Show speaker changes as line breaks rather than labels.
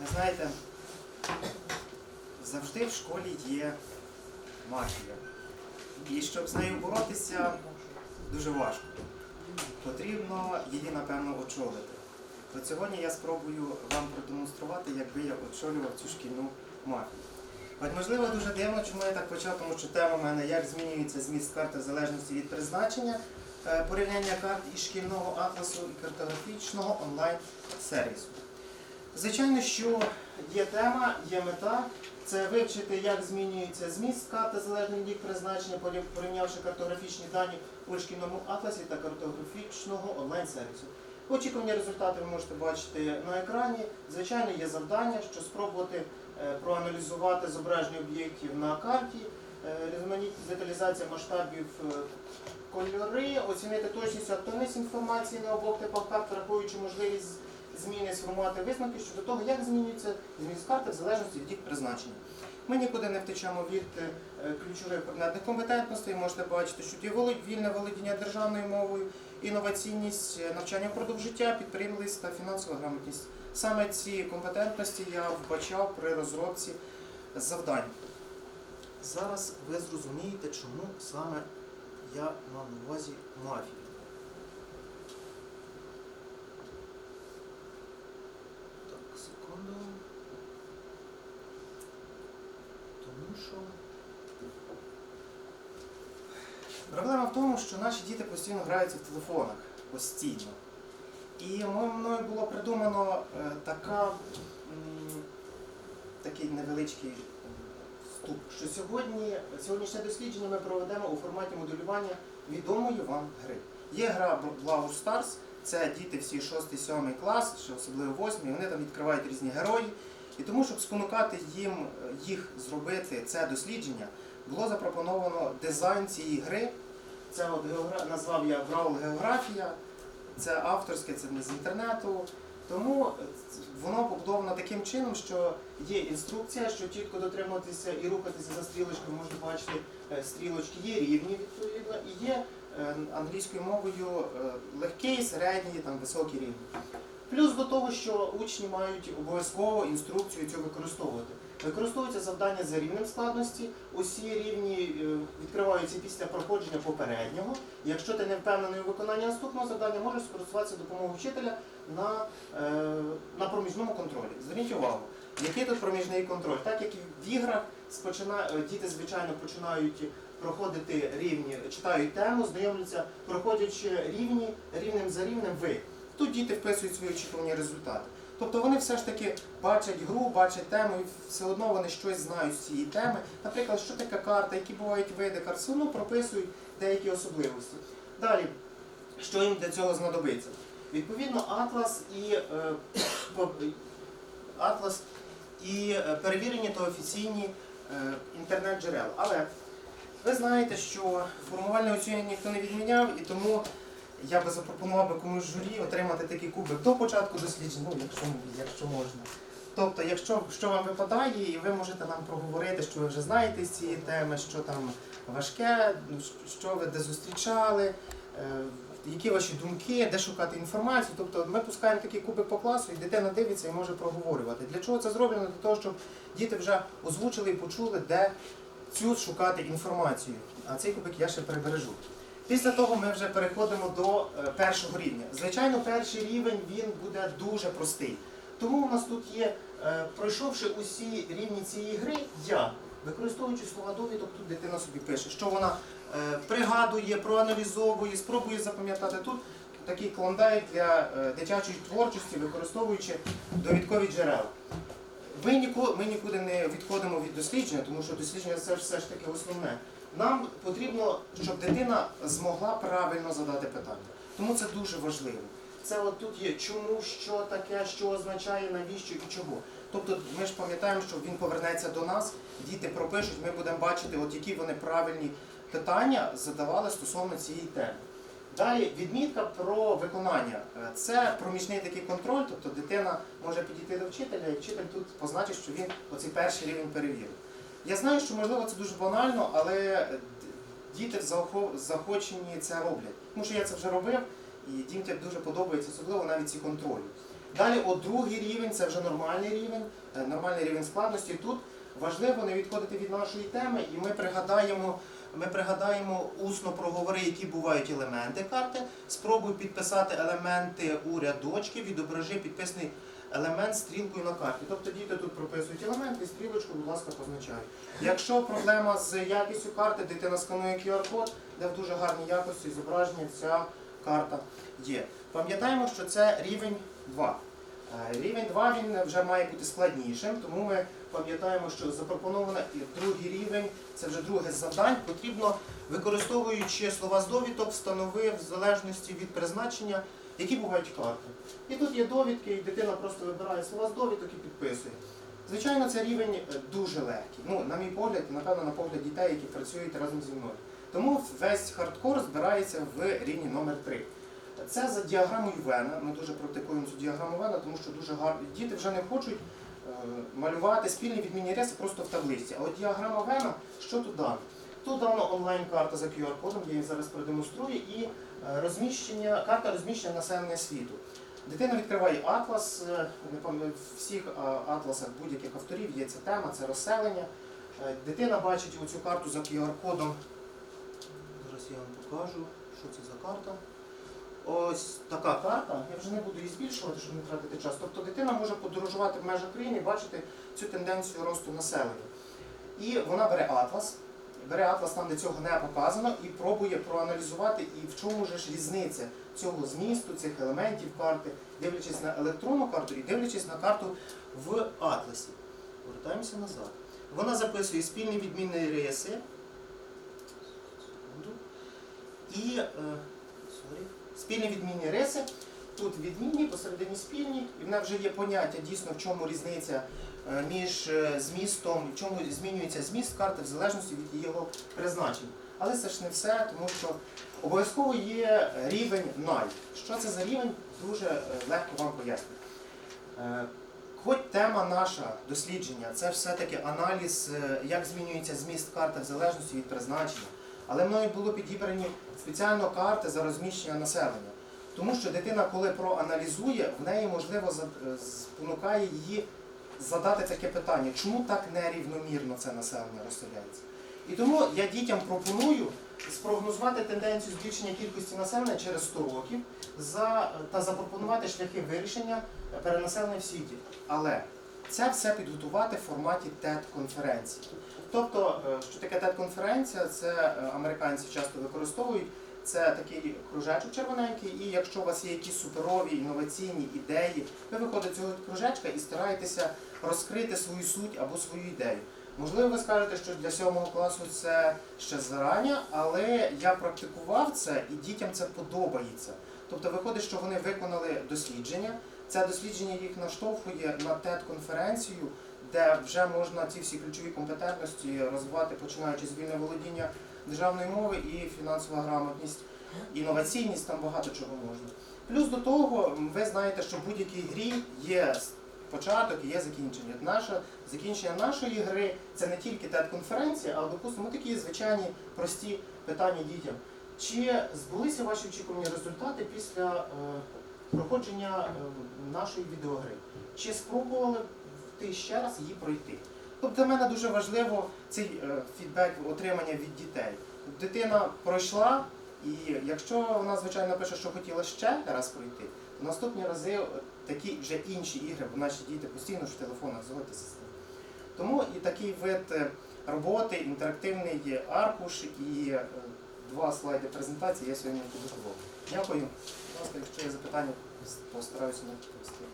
Ви знаєте, завжди в школі є мафія. І щоб з нею боротися дуже важко. Потрібно її, напевно, очолити. От сьогодні я спробую вам продемонструвати, якби я очолював цю шкільну мафію. От можливо дуже дивно, чому я так почав, тому що тема в мене як змінюється зміст карти в залежності від призначення, е, порівняння карт із шкільного атласу і картографічного онлайн-сервісу. Звичайно, що є тема, є мета. Це вивчити, як змінюється зміст карти залежно від призначення, порівнявши картографічні дані у шкільному атласі та картографічного онлайн-сервісу. Очікувані результати ви можете бачити на екрані. Звичайно, є завдання, що спробувати е, проаналізувати зображення об'єктів на карті, е, різноманітність деталізація масштабів е, кольори, оцінити точність і актуальність інформації на обох типах карт, враховуючи можливість зміни, сформувати висновки щодо того, як змінюється зміст карти в залежності від їх призначення. Ми нікуди не втечемо від е, ключових предметних компетентностей. Можете бачити, що є вільне володіння державною мовою, інноваційність, е, навчання впродовж життя, підприємливість та фінансова грамотність. Саме ці компетентності я вбачав при розробці завдань. Зараз ви зрозумієте, чому саме я мав на увазі мафію. Так, секунду. Тому що. Проблема в тому, що наші діти постійно граються в телефонах. Постійно. І мною було придумано е, така, такий невеличкий вступ, що сьогодні, сьогоднішнє дослідження ми проведемо у форматі моделювання відомої вам гри. Є гра Brawl Stars, це діти всі 6-7 клас, що особливо 8, вони там відкривають різні герої. І тому, щоб спонукати їм е, їх зробити це дослідження, було запропоновано дизайн цієї гри. Це от геогра... назвав я Браул Географія, це авторське, це не з інтернету. Тому воно побудовано таким чином, що є інструкція, що чітко дотримуватися і рухатися за стрілочкою, можна бачити е, стрілочки, є рівні відповідно, і є е, англійською мовою е, легкий, середній, там, високий рівень. Плюс до того, що учні мають обов'язково інструкцію цю використовувати. Використовуються завдання за рівнем складності. Усі рівні е, відкриваються після проходження попереднього. Якщо ти не впевнений у виконанні наступного завдання, можеш скористуватися допомогою вчителя на, е, на проміжному контролі. Зверніть увагу, який тут проміжний контроль. Так як і в іграх спочина- е, діти, звичайно, починають проходити рівні, читають тему, знайомляться, проходячи рівні, рівнем за рівнем ви. Тут діти вписують свої очікувані результати. Тобто вони все ж таки бачать гру, бачать тему і все одно вони щось знають з цієї теми. Наприклад, що таке карта, які бувають види карт, все одно прописують деякі особливості. Далі, що їм для цього знадобиться? Відповідно, атлас і е, атлас і е, перевірені та офіційні е, інтернет-джерела. Але ви знаєте, що формувальне оцінювання ніхто не відміняв, і тому я би запропонував би комусь журі отримати такий кубик до початку досліджень, ну, якщо, якщо можна. Тобто, якщо що вам випадає, і ви можете нам проговорити, що ви вже знаєте з цієї теми, що там важке, що ви де зустрічали, е, які ваші думки, де шукати інформацію. Тобто ми пускаємо такий кубик по класу, і дитина дивиться і може проговорювати. Для чого це зроблено? Для того, щоб діти вже озвучили і почули, де цю шукати інформацію. А цей кубик я ще перебережу. Після того ми вже переходимо до е, першого рівня. Звичайно, перший рівень він буде дуже простий. Тому у нас тут є, е, пройшовши усі рівні цієї гри, я, використовуючи слова довідок, тут дитина собі пише, що вона е, пригадує, проаналізовує, спробує запам'ятати. Тут такий клондайк для дитячої творчості, використовуючи довідкові джерела. Ви ніко- ми нікуди не відходимо від дослідження, тому що дослідження це все ж таки основне. Нам потрібно, щоб дитина змогла правильно задати питання. Тому це дуже важливо. Це от тут є чому, що таке, що означає, навіщо і чого. Тобто ми ж пам'ятаємо, що він повернеться до нас, діти пропишуть, ми будемо бачити, от які вони правильні питання задавали стосовно цієї теми. Далі відмітка про виконання. Е, Це проміжний такий контроль, тобто дитина може підійти до вчителя, і вчитель тут позначить, що він оцей перший рівень перевірив. Я знаю, що можливо це дуже банально, але е, діти захочені це роблять. Тому що я це вже робив, і дітям дуже подобається, особливо навіть ці контролі. Далі, от другий рівень це вже нормальний рівень, е, нормальний рівень складності. Тут важливо не відходити від нашої теми, і ми пригадаємо, ми пригадаємо усно проговори, які бувають елементи карти. Спробуй підписати елементи у рядочки, відображи підписаний елемент стрілкою на карті. Тобто діти тут прописують елементи стрілочку, будь ласка, позначають. Якщо проблема з якістю карти, дитина сканує QR-код, де в дуже гарній якості зображення ця карта є. Пам'ятаємо, що це рівень 2. Е, Рівень 2 він вже має бути складнішим, тому ми пам'ятаємо, що запропоновано другий рівень, це вже друге з завдань, потрібно, використовуючи слова з довідок, встановив в залежності від призначення, які бувають карти. І тут є довідки, і дитина просто вибирає слова з довідок і підписує. Звичайно, це рівень е, дуже легкий. Ну, на мій погляд, напевно на погляд дітей, які працюють разом зі мною. Тому весь хардкор збирається в рівні номер 3. Це за діаграмою Вена. Ми дуже практикуємо цю діаграму Вена, тому що дуже гарно. Діти вже не хочуть е, малювати спільні відмінні риси просто в таблиці. А от діаграма Вена, що тут дано? Тут дано онлайн-карта за QR-кодом, я її зараз продемонструю, і е, розміщення, карта розміщення населення світу. Дитина відкриває атлас, е, не пам'ятаю, в всіх атласах будь-яких авторів є ця тема, це розселення. Дитина бачить оцю карту за QR-кодом. Зараз я вам покажу, що це за карта. Ось така карта. Я вже не буду її збільшувати, щоб не тратити час. Тобто дитина може подорожувати в межах країни бачити цю тенденцію росту населення. І вона бере атлас, бере атлас там, де цього не показано, і пробує проаналізувати, і в чому ж різниця цього змісту, цих елементів карти, дивлячись на електронну карту і дивлячись на карту в атласі. Повертаємося назад. Вона записує спільні відмінні риси. І е, sorry. Спільні відмінні риси. Тут відмінні, посередині спільні, і в нас вже є поняття дійсно, в чому різниця е, між е, змістом, в чому змінюється зміст карти в залежності від його призначення. Але це ж не все, тому що обов'язково є рівень NAI. Що це за рівень, дуже е, легко вам пояснити. Хоч тема наша дослідження, це все-таки аналіз, як змінюється зміст карти в залежності від призначення. Але мною було підібрані спеціально карти за розміщення населення. Тому що дитина, коли проаналізує, в неї можливо е, спонукає її задати таке питання, чому так нерівномірно це населення розселяється. І тому я дітям пропоную спрогнозувати тенденцію збільшення кількості населення через 100 років за, та запропонувати шляхи вирішення перенаселення в світі. Але це все підготувати в форматі TED-конференції. Тобто, е, що таке TED-конференція, це е, американці часто використовують. Це такий кружечок червоненький, і якщо у вас є якісь суперові інноваційні ідеї, ви виходите з цього кружечка і стараєтеся розкрити свою суть або свою ідею. Можливо, ви скажете, що для сьомого класу це ще зарані, але я практикував це і дітям це подобається. Тобто виходить, що вони виконали дослідження. Це дослідження їх наштовхує на TED-конференцію, де вже можна ці всі ключові компетентності розвивати, починаючи з вільне володіння державної мови і фінансова грамотність, інноваційність, там багато чого можна. Плюс до того, ви знаєте, що в будь-якій грі є початок і є закінчення. Наше закінчення нашої гри це не тільки TED-конференція, а допустимо такі звичайні прості питання дітям. Чи збулися ваші очікувані результати після е, проходження е, нашої відеогри? Чи спробували ти ще раз її пройти? Тобто для мене дуже важливо цей е, фідбек отримання від дітей. Дитина пройшла, і якщо вона, звичайно, пише, що хотіла ще раз пройти, то наступні рази е, такі вже інші ігри, бо наші діти постійно ж в телефонах згодяться з цим. Тому і такий вид е, роботи, інтерактивний аркуш і два слайди презентації я сьогодні підготував. Дякую. Ласка, якщо є запитання, постараюся на відповісти.